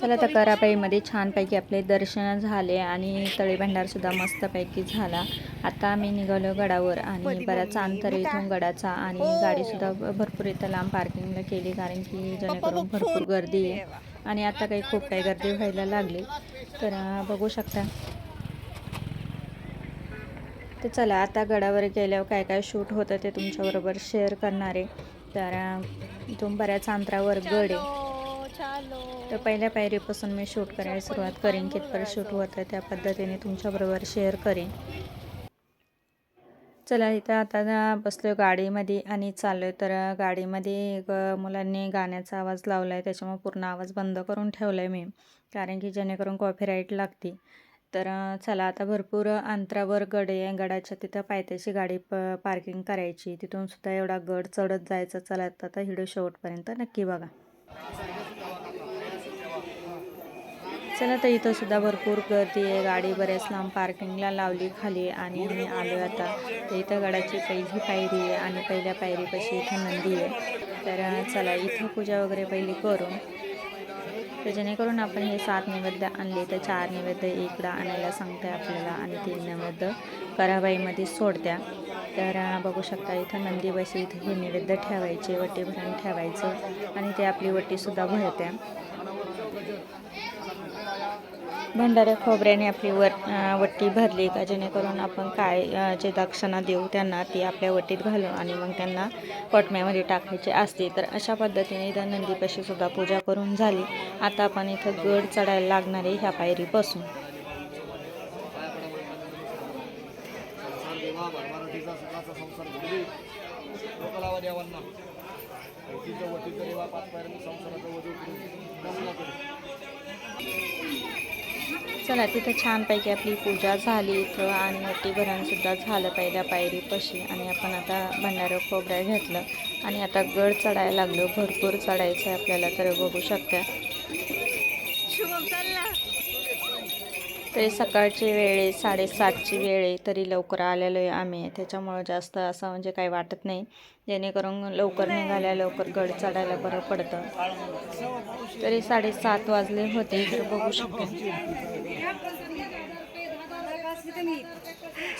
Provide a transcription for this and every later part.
चला तर करापाईमध्ये छानपैकी आपले दर्शन झाले आणि तळी भंडारसुद्धा मस्तपैकी झाला. आता आम्ही निघालो गडावर आणि बराच अंतर इथून गडाचा आणि गाडीसुद्धा भ- भरपूर इथं लांब पार्किंगला केली कारण की जेणेकरून भरपूर गर्दी आहे. आणि आता काही खूप काही गर्दी व्हायला लागली. तर बघू शकता. तर चला आता गडावर गेल्यावर काय काय शूट होतं ते तुमच्याबरोबर शेअर करणार आहे. तर इथून बऱ्याच अंतरावर गड आहे. तर पहिल्या पायरीपासून मी शूट करायला सुरुवात करेन कितपर्यंत शूट होतं त्या पद्धतीने तुमच्याबरोबर शेअर करेन. चला इथं आता बसलो गाडीमध्ये आणि चाललो तर गाडीमध्ये ग- मुलांनी गाण्याचा आवाज लावला आहे त्याच्यामुळे पूर्ण आवाज बंद करून ठेवला आहे मी कारण की जेणेकरून कॉपीराईट लागते. तर चला आता भरपूर अंतरावर गड आहे. गडाच्या तिथं पायथ्याची गाडी प पार्किंग करायची. तिथून सुद्धा एवढा गड चढत जायचं. चला आता व्हिडिओ शेवटपर्यंत नक्की बघा. चला तर इथं सुद्धा भरपूर गर्दी आहे. गाडी बऱ्याच लांब पार्किंगला लावली खाली आणि आम्ही आलो आता. तर इथं गडाची पहिली पायरी आहे आणि पहिल्या पायरीपाशी इथं नंदी आहे. तर चला इथं पूजा वगैरे पहिली करून तर जेणेकरून आपण हे सात नैवेद्य आणले तर चार नैवेद्य इकडं आणायला सांगते आपल्याला आणि तीन नैवेद्य कराबाईमध्ये सोडत्या. तर बघू शकता इथं नंदी बशी इथं हे नैवेद्य ठेवायचे वटीभरण ठेवायचं आणि ते आपली वटीसुद्धा भरत्या. भंडाऱ्या खोबऱ्याने आपली वर वट्टी भरली का? जेणेकरून आपण काय जे दक्षिणा देऊ त्यांना ती आपल्या वटीत घालू आणि मग त्यांना पटम्यामध्ये टाकायची असते. तर अशा पद्धतीने इथं नंदीपाशी सुद्धा पूजा करून झाली. आता आपण इथं गड चढायला लागणार आहे ह्या पायरीपासून. देवा वजू करून दमला करू चला तिथं छानपैकी आपली पूजा झाली इथं आणि वटी भरणसुद्धा झालं पहिल्या पायरीपाशी आणि आपण आता भंडारं खोबऱ्या घेतलं आणि आता गड चढायला लागलो भरपूर चढायचं आहे आपल्याला तर बघू शकता. ते तरी सकाळची वेळ आहे साडेसातची वेळ आहे तरी लवकर आलेलो आहे आम्ही. त्याच्यामुळं जास्त असं म्हणजे काही वाटत नाही. जेणेकरून लवकर निघाल्या लवकर गड चढायला बरं पडतं. तरी साडेसात वाजले होते तर बघू शकतो.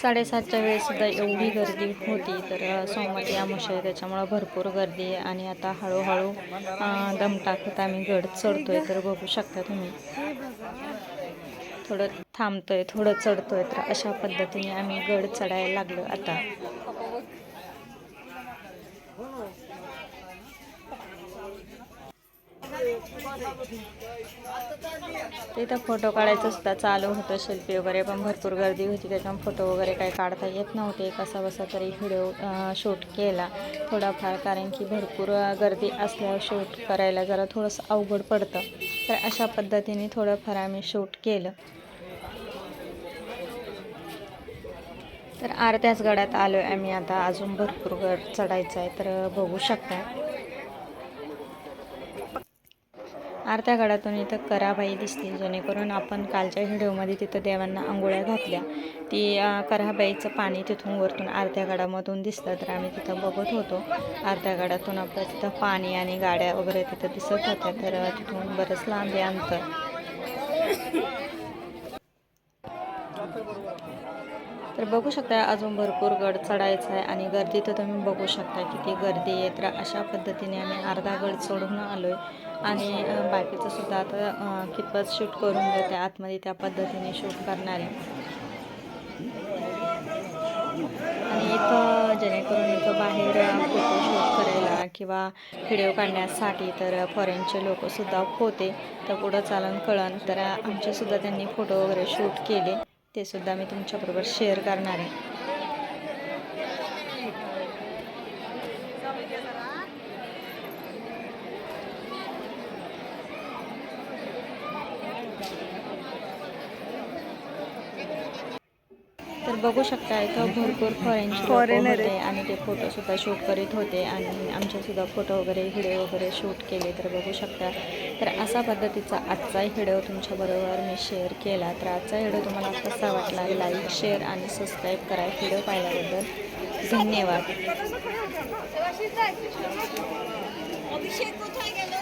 साडेसातच्या वेळेसुद्धा एवढी गर्दी होती तर सोमवारी आमुष आहे त्याच्यामुळं भरपूर गर्दी आहे. आणि आता हळूहळू दम टाकत आम्ही गड चढतोय तर बघू शकता तुम्ही. थोडं थांबतोय थोडं चढतोय तर अशा पद्धतीने आम्ही गड चढायला लागलो आता. तिथं फोटो काढायचं सुद्धा चालू होतं शिल्पी वगैरे पण भरपूर गर्दी होती. त्याच्यामुळे फोटो वगैरे काही काढता येत नव्हते. कसा बसा तरी व्हिडिओ शूट केला. थोडाफार कारण की भरपूर गर्दी असल्यावर शूट करायला जरा थोडंसं अवघड पडतं. तर अशा पद्धतीने थोडंफार आम्ही शूट केलं. तर अर्ध्याच गडात आलो आहे आम्ही. आता अजून भरपूर गड चढायचं आहे तर बघू शकता. अर्ध्या गडातून इथं कराबाई दिसते जेणेकरून आपण कालच्या व्हिडिओमध्ये तिथं देवांना आंघोळ्या घातल्या. ती कराबाईचं पाणी तिथून वरतून अर्ध्या गडामधून दिसतं तर आम्ही तिथं बघत होतो. अर्ध्या गडातून आपलं तिथं पाणी आणि गाड्या वगैरे तिथं दिसत होत्या तर तिथून बरंच लांब आहे अंतर तर बघू शकता अजून भरपूर गड चढायचा आहे आणि गर्दी तर तुम्ही बघू शकता किती गर्दी आहे. तर अशा पद्धतीने आम्ही अर्धा गड चढून आलो आहे आणि बाकीचं सुद्धा आता कितपत शूट करून देते आतमध्ये त्या पद्धतीने शूट करणार. आहे आणि इथं जेणेकरून इथं बाहेर फोटो शूट करायला किंवा व्हिडिओ काढण्यासाठी तर फॉरेनचे लोकसुद्धा होते. तर पुढं चालन कळण तर आमचेसुद्धा त्यांनी फोटो वगैरे शूट केले. ते सुद्धा मी तुमच्याबरोबर शेअर करणार आहे. तर बघू शकता इथं भरपूर फॉरेनचे Foreigner होते आणि ते फोटो सुद्धा शूट करीत होते आणि आमचे सुद्धा फोटो वगैरे व्हिडिओ वगैरे शूट केले तर बघू शकता. तर असा पद्धतीचा आजचा व्हिडिओ तुमच्याबरोबर मी शेअर केला. तर आजचा व्हिडिओ तुम्हाला कसा वाटला? लाईक शेअर आणि सबस्क्राईब करा व्हिडिओ पाहिल्याबद्दल. धन्यवाद. अभिषेक कुठे गेलो?